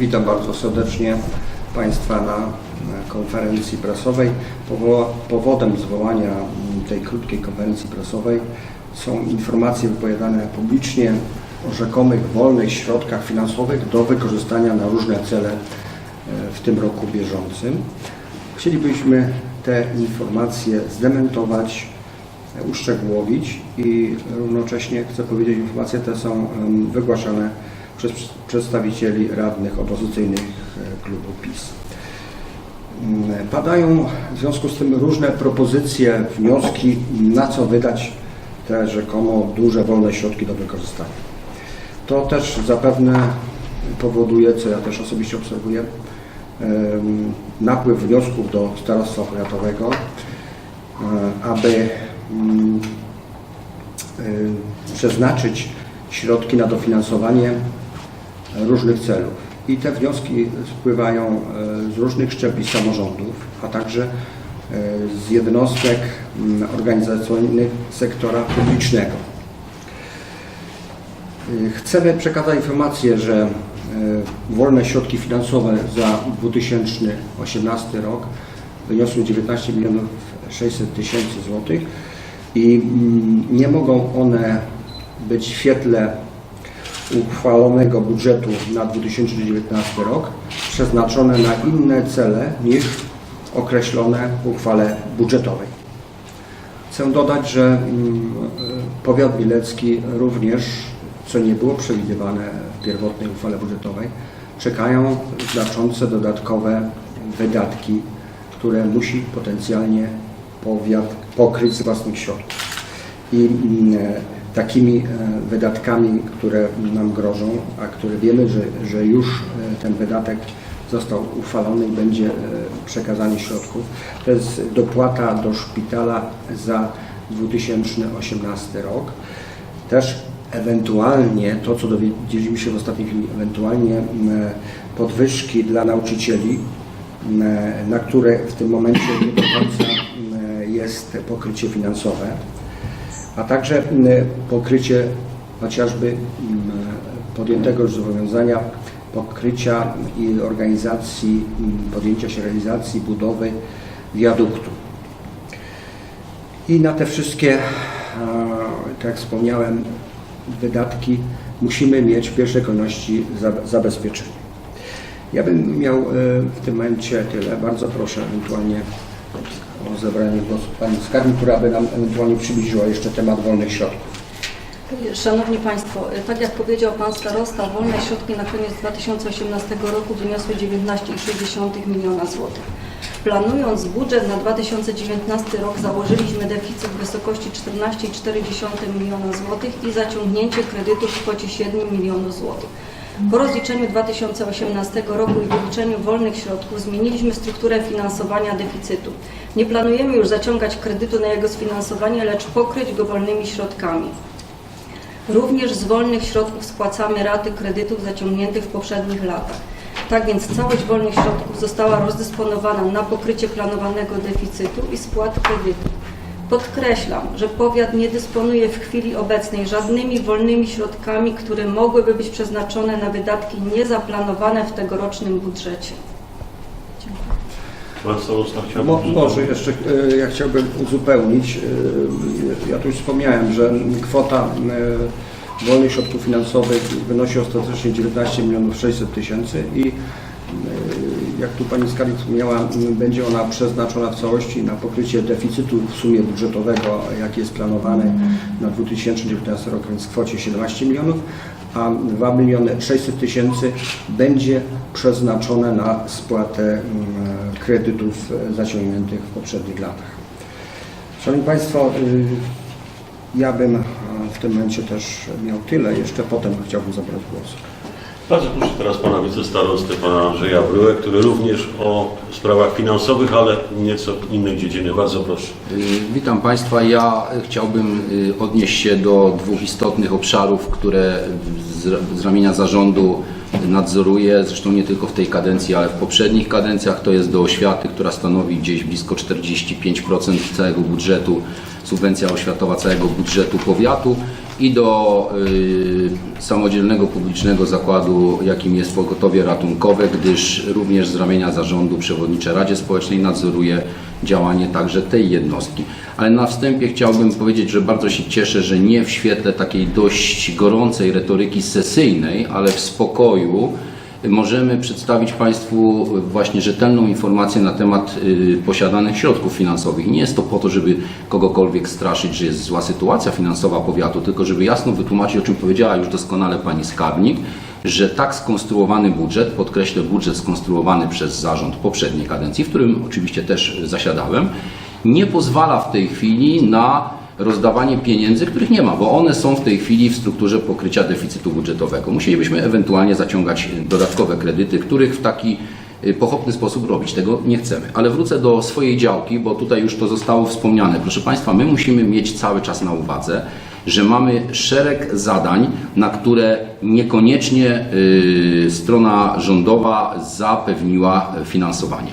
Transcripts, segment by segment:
Witam bardzo serdecznie Państwa na konferencji prasowej. Powo- Powodem zwołania mm, tej krótkiej konferencji prasowej są informacje wypowiadane publicznie o rzekomych wolnych środkach finansowych do wykorzystania na różne cele e, w tym roku bieżącym. Chcielibyśmy te informacje zdementować, uszczegółowić i równocześnie chcę powiedzieć, informacje te są wygłaszane przez przedstawicieli radnych opozycyjnych e, klubu PiS. Mm, Padają w związku z tym różne propozycje, wnioski, na co wydać te rzekomo duże wolne środki do wykorzystania. To też zapewne powoduje, co ja też osobiście obserwuję, napływ wniosków do starostwa powiatowego, e, aby mm, e, przeznaczyć środki na dofinansowanie różnych celów. I te wnioski spływają e, z różnych szczebli samorządów, a także e, z jednostek organizacyjnych sektora publicznego. E, Chcemy przekazać informację, że wolne środki finansowe za 2018 rok wyniosły 19 milionów 600 tysięcy złotych i nie mogą one być w świetle uchwalonego budżetu na 2019 rok przeznaczone na inne cele niż określone w uchwale budżetowej. Chcę dodać, że mm, e, powiat bilecki również, co nie było przewidywane w pierwotnej uchwale budżetowej, czekają znaczące dodatkowe wydatki, które musi potencjalnie powiat pokryć z własnych środków. I mm, e, takimi e, wydatkami, które nam grożą, a które wiemy, że, że już e, ten wydatek został uchwalony i będzie e, przekazanie środków, to jest dopłata do szpitala za 2018 rok. Też ewentualnie, to co dowiedzieliśmy się w ostatniej chwili, ewentualnie podwyżki dla nauczycieli, na które w tym momencie nie do końca jest pokrycie finansowe a także m, pokrycie chociażby m, podjętego już zobowiązania pokrycia i organizacji, m, podjęcia się realizacji budowy wiaduktu. I na te wszystkie, tak jak wspomniałem, wydatki musimy mieć w pierwszej kolejności za- zabezpieczenie. Ja bym miał e, w tym momencie tyle. Bardzo proszę ewentualnie o zabranie głosu Pani Skarbnik, która by nam ewentualnie przybliżyła jeszcze temat wolnych środków. Szanowni Państwo, tak jak powiedział Pan Starosta, wolne środki na koniec 2018 roku wyniosły 19,6 miliona złotych. Planując budżet na 2019 rok założyliśmy deficyt w wysokości 14,4 miliona złotych i zaciągnięcie kredytów w kwocie 7 milionów złotych. Po rozliczeniu 2018 roku i wyliczeniu wolnych środków zmieniliśmy strukturę finansowania deficytu. Nie planujemy już zaciągać kredytu na jego sfinansowanie, lecz pokryć go wolnymi środkami. Również z wolnych środków spłacamy raty kredytów zaciągniętych w poprzednich latach. Tak więc całość wolnych środków została rozdysponowana na pokrycie planowanego deficytu i spłat kredytów. Podkreślam, że powiat nie dysponuje w chwili obecnej żadnymi wolnymi środkami, które mogłyby być przeznaczone na wydatki niezaplanowane w tegorocznym budżecie. Mo, może jeszcze e, ja chciałbym uzupełnić. e, Ja tu już wspomniałem, że kwota e, wolnych środków finansowych wynosi ostatecznie 19 milionów 600 tysięcy i jak tu Pani Skarbnik wspomniała, będzie ona przeznaczona w całości na pokrycie deficytu w sumie budżetowego, jaki jest planowany na 2019 rok, więc w kwocie 17 milionów, a 2 miliony 600 tysięcy będzie przeznaczone na spłatę kredytów zaciągniętych w poprzednich latach. Szanowni Państwo, y, ja bym w tym momencie też miał tyle, jeszcze potem chciałbym zabrać głos. Bardzo proszę teraz pana wicestarostę, pana Andrzeja Bryłę, który również o sprawach finansowych, ale nieco innej dziedziny. Bardzo proszę. Y, Witam Państwa. Ja chciałbym y, odnieść się do dwóch istotnych obszarów, które z, ramienia zarządu nadzoruję, zresztą nie tylko w tej kadencji, ale w poprzednich kadencjach. To jest do oświaty, która stanowi gdzieś blisko 45% całego budżetu, subwencja oświatowa całego budżetu powiatu i do y, samodzielnego publicznego zakładu, jakim jest pogotowie ratunkowe, gdyż również z ramienia zarządu przewodniczej Radzie Społecznej nadzoruje działanie także tej jednostki. Ale na wstępie chciałbym powiedzieć, że bardzo się cieszę, że nie w świetle takiej dość gorącej retoryki sesyjnej, ale w spokoju możemy przedstawić Państwu właśnie rzetelną informację na temat y, posiadanych środków finansowych. Nie jest to po to, żeby kogokolwiek straszyć, że jest zła sytuacja finansowa powiatu, tylko żeby jasno wytłumaczyć, o czym powiedziała już doskonale Pani Skarbnik, że tak skonstruowany budżet, podkreślę budżet skonstruowany przez zarząd poprzedniej kadencji, w którym oczywiście też zasiadałem, nie pozwala w tej chwili na rozdawanie pieniędzy, których nie ma, bo one są w tej chwili w strukturze pokrycia deficytu budżetowego. Musielibyśmy ewentualnie zaciągać dodatkowe kredyty, których w taki y, pochopny sposób robić. Tego nie chcemy. Ale wrócę do swojej działki, bo tutaj już to zostało wspomniane. Proszę Państwa, my musimy mieć cały czas na uwadze, że mamy szereg zadań, na które niekoniecznie y, strona rządowa zapewniła finansowanie.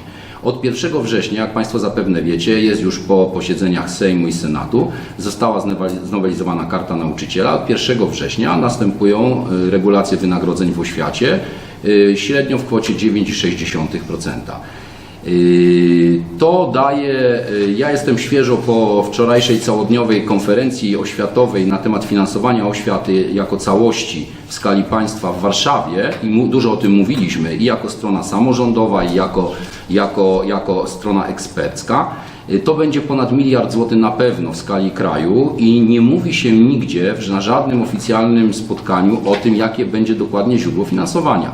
Od 1 września, jak Państwo zapewne wiecie, jest już po posiedzeniach Sejmu i Senatu, została znoweli- znowelizowana Karta Nauczyciela. Od 1 września następują y, regulacje wynagrodzeń w oświacie, y, średnio w kwocie 9,6%. Yy, To daje, ja jestem świeżo po wczorajszej całodniowej konferencji oświatowej na temat finansowania oświaty jako całości w skali państwa w Warszawie i dużo o tym mówiliśmy i jako strona samorządowa i jako, jako, jako strona ekspercka. Yy, To będzie ponad miliard złotych na pewno w skali kraju i nie mówi się nigdzie, na żadnym oficjalnym spotkaniu o tym, jakie będzie dokładnie źródło finansowania.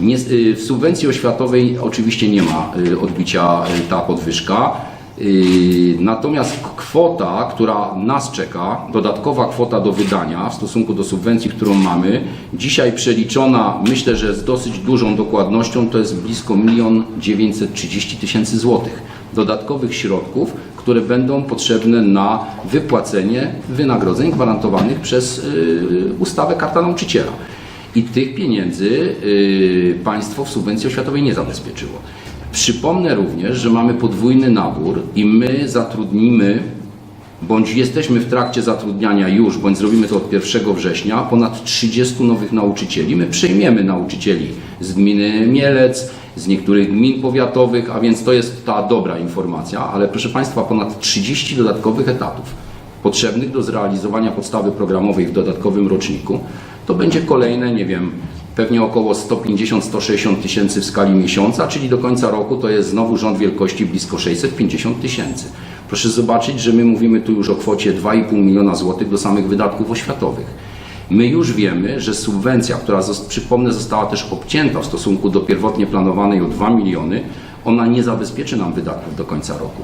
Nie, y, w subwencji oświatowej oczywiście nie ma y, odbicia y, ta podwyżka. Y, Natomiast kwota, która nas czeka, dodatkowa kwota do wydania w stosunku do subwencji, którą mamy, dzisiaj przeliczona, myślę, że z dosyć dużą dokładnością, to jest blisko 1 930 tysięcy złotych dodatkowych środków, które będą potrzebne na wypłacenie wynagrodzeń gwarantowanych przez y, ustawę Karta Nauczyciela. I tych pieniędzy y, państwo w subwencji oświatowej nie zabezpieczyło. Przypomnę również, że mamy podwójny nabór i my zatrudnimy, bądź jesteśmy w trakcie zatrudniania już, bądź zrobimy to od 1 września, ponad 30 nowych nauczycieli. My przejmiemy nauczycieli z gminy Mielec, z niektórych gmin powiatowych, a więc to jest ta dobra informacja, ale proszę Państwa, ponad 30 dodatkowych etatów potrzebnych do zrealizowania podstawy programowej w dodatkowym roczniku, to będzie kolejne, nie wiem, pewnie około 150-160 tysięcy w skali miesiąca, czyli do końca roku to jest znowu rząd wielkości blisko 650 tysięcy. Proszę zobaczyć, że my mówimy tu już o kwocie 2,5 miliona złotych do samych wydatków oświatowych. My już wiemy, że subwencja, która, przypomnę, została też obcięta w stosunku do pierwotnie planowanej o 2 miliony, ona nie zabezpieczy nam wydatków do końca roku.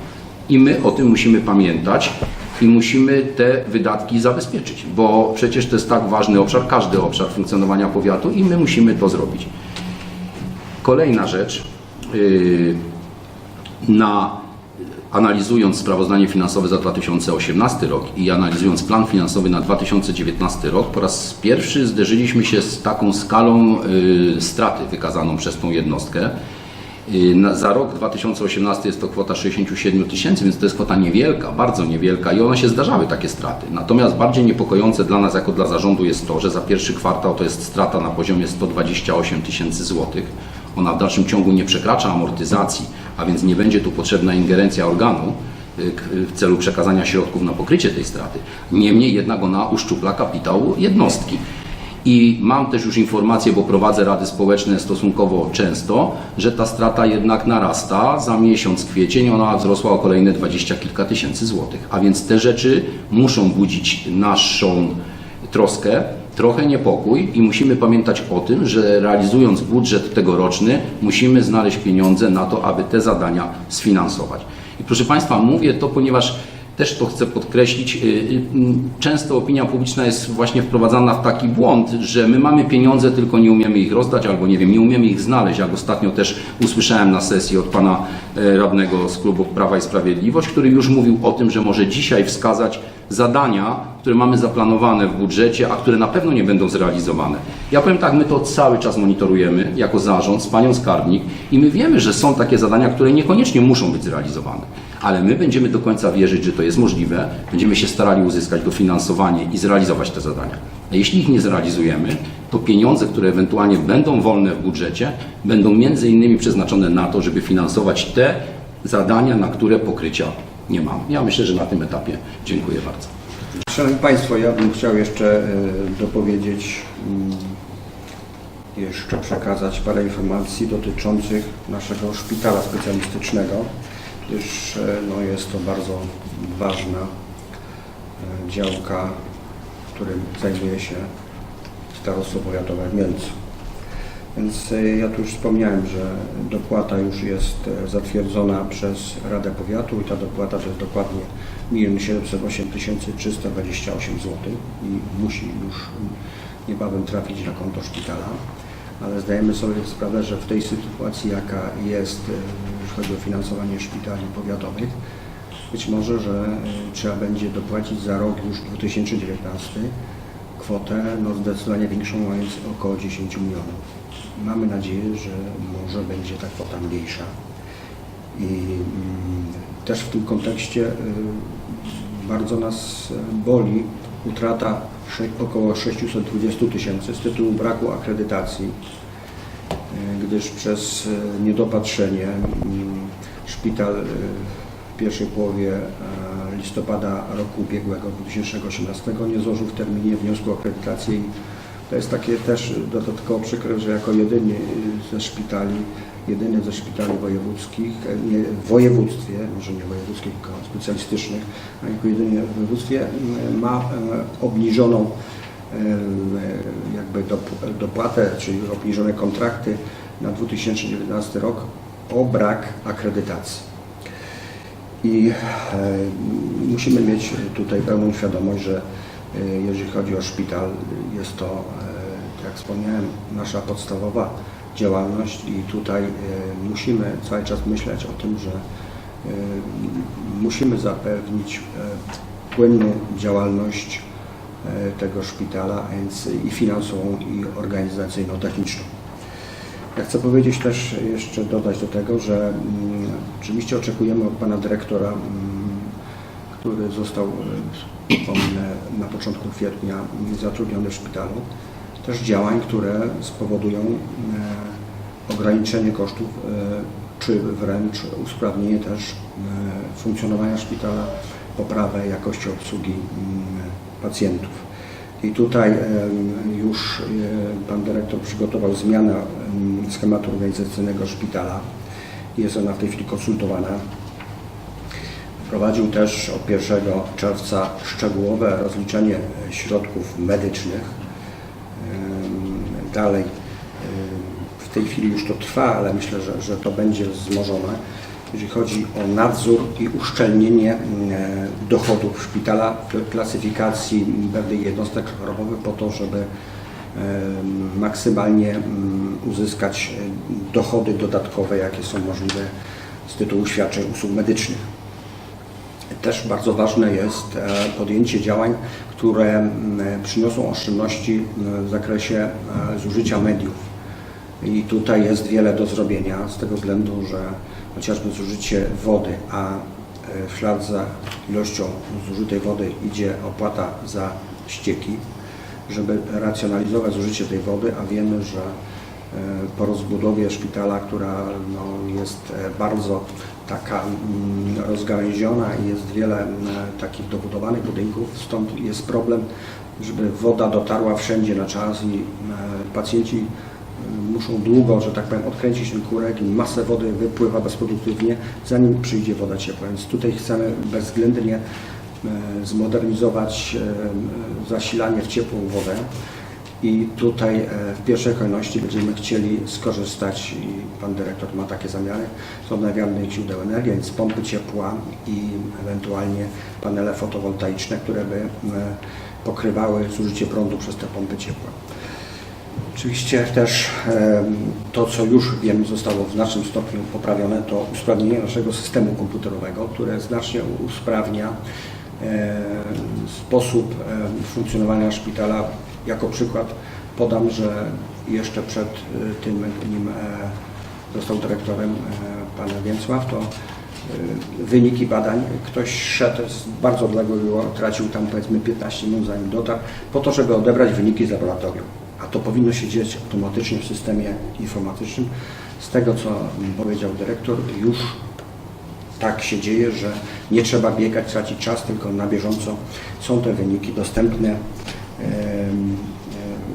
I my o tym musimy pamiętać i musimy te wydatki zabezpieczyć, bo przecież to jest tak ważny obszar, każdy obszar funkcjonowania powiatu i my musimy to zrobić. Kolejna rzecz, yy, na analizując sprawozdanie finansowe za 2018 rok i analizując plan finansowy na 2019 rok, po raz pierwszy zderzyliśmy się z taką skalą y, straty wykazaną przez tą jednostkę. Y, za rok 2018 jest to kwota 67 tysięcy, więc to jest kwota niewielka, bardzo niewielka i one się zdarzały takie straty. Natomiast bardziej niepokojące dla nas jako dla zarządu jest to, że za pierwszy kwartał to jest strata na poziomie 128 tysięcy złotych. Ona w dalszym ciągu nie przekracza amortyzacji, a więc nie będzie tu potrzebna ingerencja organu y, k- w celu przekazania środków na pokrycie tej straty. Niemniej jednak ona uszczupla kapitał jednostki. I mam też już informację, bo prowadzę rady społeczne stosunkowo często, że ta strata jednak narasta. Za miesiąc kwiecień ona wzrosła o kolejne dwadzieścia kilka tysięcy złotych. A więc te rzeczy muszą budzić naszą troskę, trochę niepokój i musimy pamiętać o tym, że realizując budżet tegoroczny, musimy znaleźć pieniądze na to, aby te zadania sfinansować. I proszę Państwa, mówię to, ponieważ też to chcę podkreślić, y, y, często opinia publiczna jest właśnie wprowadzana w taki błąd, że my mamy pieniądze, tylko nie umiemy ich rozdać, albo nie wiem, nie umiemy ich znaleźć, jak ostatnio też usłyszałem na sesji od pana e, radnego z klubu Prawa i Sprawiedliwość, który już mówił o tym, że może dzisiaj wskazać zadania, które mamy zaplanowane w budżecie, a które na pewno nie będą zrealizowane. Ja powiem tak, my to cały czas monitorujemy jako zarząd z panią skarbnik i my wiemy, że są takie zadania, które niekoniecznie muszą być zrealizowane. Ale my będziemy do końca wierzyć, że to jest możliwe, będziemy się starali uzyskać dofinansowanie i zrealizować te zadania. A jeśli ich nie zrealizujemy, to pieniądze, które ewentualnie będą wolne w budżecie, będą między innymi przeznaczone na to, żeby finansować te zadania, na które pokrycia nie mamy. Ja myślę, że na tym etapie dziękuję bardzo. Szanowni Państwo, ja bym chciał jeszcze e, dopowiedzieć, mm, jeszcze przekazać parę informacji dotyczących naszego szpitala specjalistycznego, gdyż e, no, jest to bardzo ważna e, działka, którym zajmuje się Starostwo Powiatowe w Mielcu. Więc e, ja tu już wspomniałem, że dopłata już jest zatwierdzona przez Radę Powiatu i ta dopłata to jest dokładnie 1 708 328 zł i musi już niebawem trafić na konto szpitala. Ale zdajemy sobie sprawę, że w tej sytuacji, jaka jest, e, jeśli chodzi o finansowanie szpitali powiatowych, być może, że e, trzeba będzie dopłacić za rok już 2019 kwotę no, zdecydowanie większą, mając około 10 milionów. Mamy nadzieję, że może będzie ta kwota mniejsza. I mm, też w tym kontekście y, bardzo nas boli utrata około 620 tysięcy z tytułu braku akredytacji, y, gdyż przez y, niedopatrzenie szpital y, w pierwszej połowie e, listopada roku ubiegłego 2018 nie złożył w terminie wniosku o akredytację to jest takie też dodatkowo przykre, że jako jedyny ze szpitali, jedyny ze szpitali wojewódzkich, nie, w województwie, może nie wojewódzkich, tylko specjalistycznych, a jako jedyny w województwie ma e, obniżoną e, jakby dop- dopłatę, czyli obniżone kontrakty na 2019 rok o brak akredytacji. I e, musimy mieć tutaj pełną świadomość, że jeżeli chodzi o szpital, jest to, e, jak wspomniałem, nasza podstawowa działalność i tutaj e, musimy cały czas myśleć o tym, że e, musimy zapewnić e, płynną działalność e, tego szpitala, więc i finansową, i organizacyjno-techniczną. Ja chcę powiedzieć też, jeszcze dodać do tego, że mm, oczywiście oczekujemy od Pana Dyrektora, mm, który został, przypomnę, na początku kwietnia mm, zatrudniony w szpitalu, też działań, które spowodują e, ograniczenie kosztów, e, czy wręcz usprawnienie też e, funkcjonowania szpitala, poprawę jakości obsługi mm, pacjentów. I tutaj już pan dyrektor przygotował zmianę em, schematu organizacyjnego szpitala. Jest ona w tej chwili konsultowana. Wprowadził też od 1 czerwca szczegółowe rozliczenie środków medycznych. Dalej, w tej chwili już to trwa, ale myślę, że, że to będzie wzmożone, jeżeli chodzi o nadzór i uszczelnienie dochodów szpitala w klasyfikacji pewnych jednostek chorobowych po to, żeby maksymalnie uzyskać dochody dodatkowe, jakie są możliwe z tytułu świadczeń usług medycznych. Też bardzo ważne jest e, podjęcie działań, które przyniosą oszczędności w zakresie e, zużycia mediów. I tutaj jest wiele do zrobienia z tego względu, że chociażby zużycie wody, a e, w ślad za ilością zużytej wody idzie opłata za ścieki, żeby racjonalizować zużycie tej wody, a wiemy, że po rozbudowie szpitala, która no, jest e, bardzo taka mm, rozgałęziona i jest wiele mm, takich dobudowanych budynków, stąd jest problem, żeby woda dotarła wszędzie na czas i e, pacjenci e, muszą długo, że tak powiem, odkręcić ten kurek i masę wody wypływa bezproduktywnie, zanim przyjdzie woda ciepła. Więc tutaj chcemy bezwzględnie e, zmodernizować e, zasilanie w ciepłą wodę. I tutaj e, w pierwszej kolejności będziemy chcieli skorzystać, i Pan Dyrektor ma takie zamiary, z odnawialnych źródeł energii, więc pompy ciepła i ewentualnie panele fotowoltaiczne, które by e, pokrywały zużycie prądu przez te pompy ciepła. Oczywiście też em, to, co już wiem, zostało w znacznym stopniu poprawione, to usprawnienie naszego systemu komputerowego, które znacznie usprawnia e, sposób e, funkcjonowania szpitala. Jako przykład podam, że jeszcze przed e, tym, nim e, został dyrektorem e, pan Więcław, to y, wyniki badań. Ktoś szedł z bardzo odległe było, tracił tam powiedzmy 15 minut zanim dotarł, po to, żeby odebrać wyniki z laboratorium. A to powinno się dziać automatycznie w systemie informatycznym. Z tego, co powiedział dyrektor, już tak się dzieje, że nie trzeba biegać, tracić czas, tylko na bieżąco są te wyniki dostępne,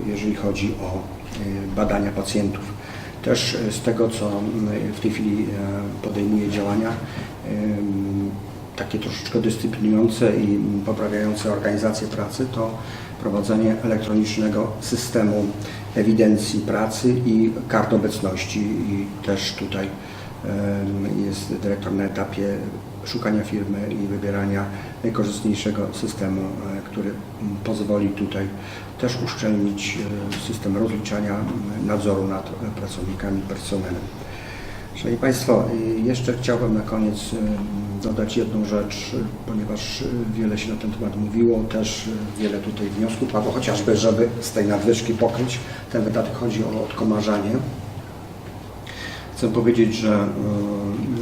jeżeli chodzi o e, badania pacjentów. Też e, z tego, co w tej chwili e, podejmuje działania, takie troszeczkę dyscyplinujące i poprawiające organizację pracy, to prowadzenie elektronicznego systemu ewidencji pracy i kart obecności i też tutaj jest dyrektor na etapie szukania firmy i wybierania najkorzystniejszego systemu, e, który pozwoli tutaj też uszczelnić e, system rozliczania nadzoru nad e, pracownikami, personelem. Szanowni Państwo, jeszcze chciałbym na koniec dodać jedną rzecz, ponieważ wiele się na ten temat mówiło, też wiele tutaj wniosków padło, chociażby, żeby z tej nadwyżki pokryć ten wydatek. Chodzi o odkomarzanie. Chcę powiedzieć, że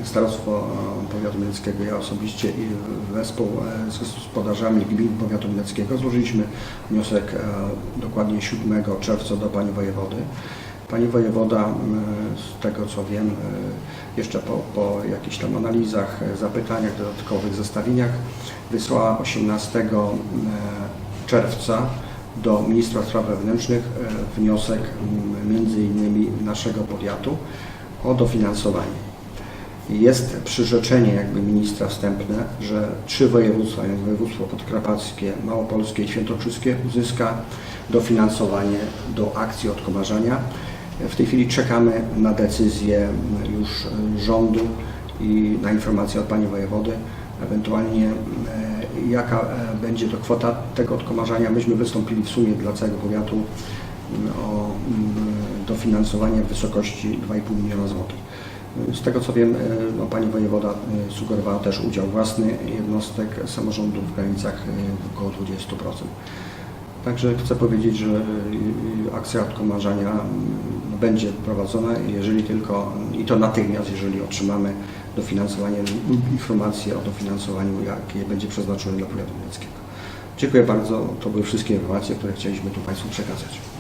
Starostwo y, Powiatu Mieleckiego, ja osobiście i wespół e, z gospodarzami gmin Powiatu Mieleckiego złożyliśmy wniosek e, dokładnie 7 czerwca do Pani Wojewody. Pani Wojewoda, z tego co wiem, jeszcze po, po jakichś tam analizach, e, zapytaniach, dodatkowych zestawieniach, wysłała 18 y, czerwca do Ministra Spraw Wewnętrznych e, wniosek między innymi naszego powiatu o dofinansowanie. Jest przyrzeczenie jakby ministra wstępne, że trzy województwa, jak województwo podkarpackie, małopolskie i świętokrzyskie uzyska dofinansowanie do akcji odkomarzania. W tej chwili czekamy na decyzję już rządu i na informację od Pani Wojewody, ewentualnie e, jaka e, będzie to kwota tego odkomarzania. Myśmy wystąpili w sumie dla całego powiatu m, o m, dofinansowanie w wysokości 2,5 miliona złotych. Z tego co wiem, e, no, Pani Wojewoda e, sugerowała też udział własny jednostek samorządu w granicach e, około 20%. Także chcę powiedzieć, że akcja odkomarzania będzie prowadzona, jeżeli tylko, i to natychmiast, jeżeli otrzymamy dofinansowanie lub informację o dofinansowaniu, jakie będzie przeznaczone dla powiatu mieleckiego. Dziękuję bardzo. To były wszystkie informacje, które chcieliśmy tu Państwu przekazać.